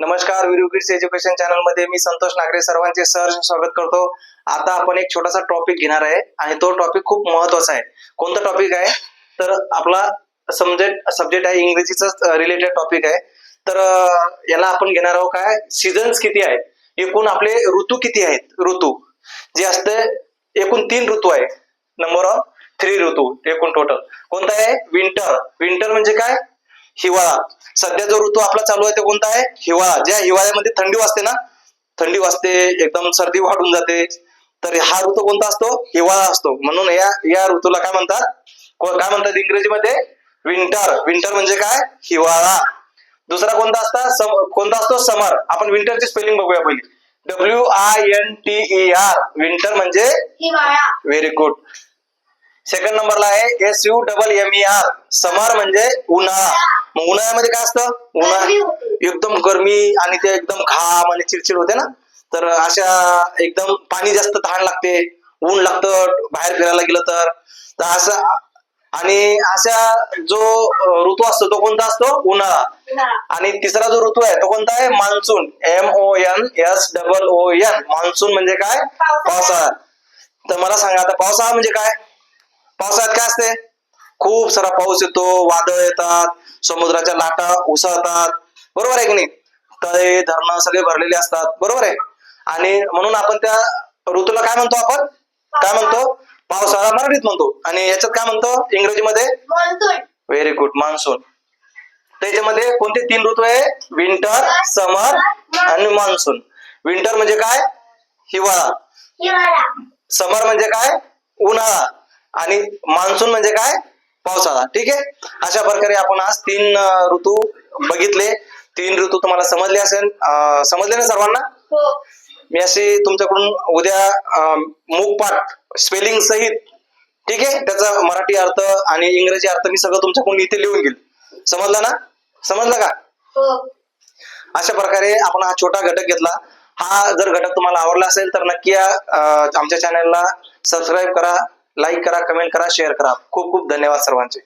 नमस्कार Veeru kids education चॅनलमध्ये मी संतोष नागरे सर्वांचे सहर्ष स्वागत करतो. आता आपण एक छोटासा टॉपिक घेणार आहे आणि तो टॉपिक खूप महत्त्वाचा आहे. कोणता टॉपिक आहे? तर आपला सब्जेक्ट सब्जेक्ट आहे इंग्रजीचा रिलेटेड टॉपिक आहे. तर याला आपण घेणार आहोत काय? सीझन्स किती आहेत? एकूण आपले ऋतू किती आहेत? ऋतू. जे असते एकूण तीन ऋतू आहे. नंबर ऑफ थ्री ऋतू एकूण टोटल कोणता आहे? विंटर विंटर म्हणजे काय? हिवाळा. सध्या जो ऋतू आपला चालू आहे तो कोणता आहे? हिवाळा. ज्या हिवाळ्यामध्ये थंडी वाजते ना थंडी वाजते एकदम सर्दी वाढून जाते. तर हा ऋतू कोणता असतो? हिवाळा असतो. म्हणून या या ऋतूला काय म्हणतात? काय म्हणतात इंग्रजीमध्ये? विंटर विंटर म्हणजे काय? हिवाळा. दुसरा कोणता असता? सम- कोणता असतो? समर आपण विंटरची स्पेलिंग बघूया पहिली. W I N T E R winter म्हणजे व्हेरी गुड सेकंड नंबरला आहे S U double M E R summer म्हणजे उन्हाळा. मग उन्हाळ्यामध्ये काय असतं? उन्हाळा. एकदम गरमी आणि ते एकदम घाम आणि चिडचिड होते ना? तर अशा एकदम पाणी जास्त तहान लागते. ऊन लागतं बाहेर फिरायला गेलं तर. असं आणि अशा जो ऋतू असतो तो कोणता असतो? उन्हाळा. आणि तिसरा जो ऋतू आहे तो कोणता आहे? Monsoon. M O N S double O N monsoon म्हणजे काय. पावसाळा. तर मला सांगा आता पावसाळा म्हणजे काय? पावसाळ्यात काय असते? खूप सारा पाऊस येतो वादळ येतात समुद्राच्या लाटा उसळतात. बरोबर आहे की नाही? तळे धरणं सगळे भरलेले असतात. बरोबर आहे? आणि म्हणून आपण त्या ऋतूला काय म्हणतो आपण? काय म्हणतो? पावसाळा मराठीत म्हणतो. आणि याच्यात काय म्हणतो? इंग्रजीमध्ये? व्हेरी गुड मान्सून त्याच्यामध्ये कोणते तीन ऋतू आहे? विंटर समर आणि मान्सून विंटर म्हणजे काय? हिवाळा. समर म्हणजे काय? उन्हाळा. आणि मान्सून म्हणजे काय? पावसाळा. ठीक आहे? अशा प्रकारे आपण आज तीन ऋतू बघितले. तीन ऋतू तुम्हाला समजले असेल. समजले ना सर्वांना? हो. मी अशी तुमच्याकडून उद्या मूकपाठ स्पेलिंग सहित ठीक आहे? त्याचा मराठी अर्थ आणि इंग्रजी अर्थ मी सगळं तुमच्याकडून इथे लिहून घेईल. समजलं ना? समजलं का? हो. अशा प्रकारे आपण हा छोटा घटक घेतला. हा जर घटक तुम्हाला आवडला असेल तर नक्की आमच्या चॅनलला सबस्क्राईब करा. लाईक करा कमेंट करा शेअर करा. खूप खूप धन्यवाद सर्वांचे.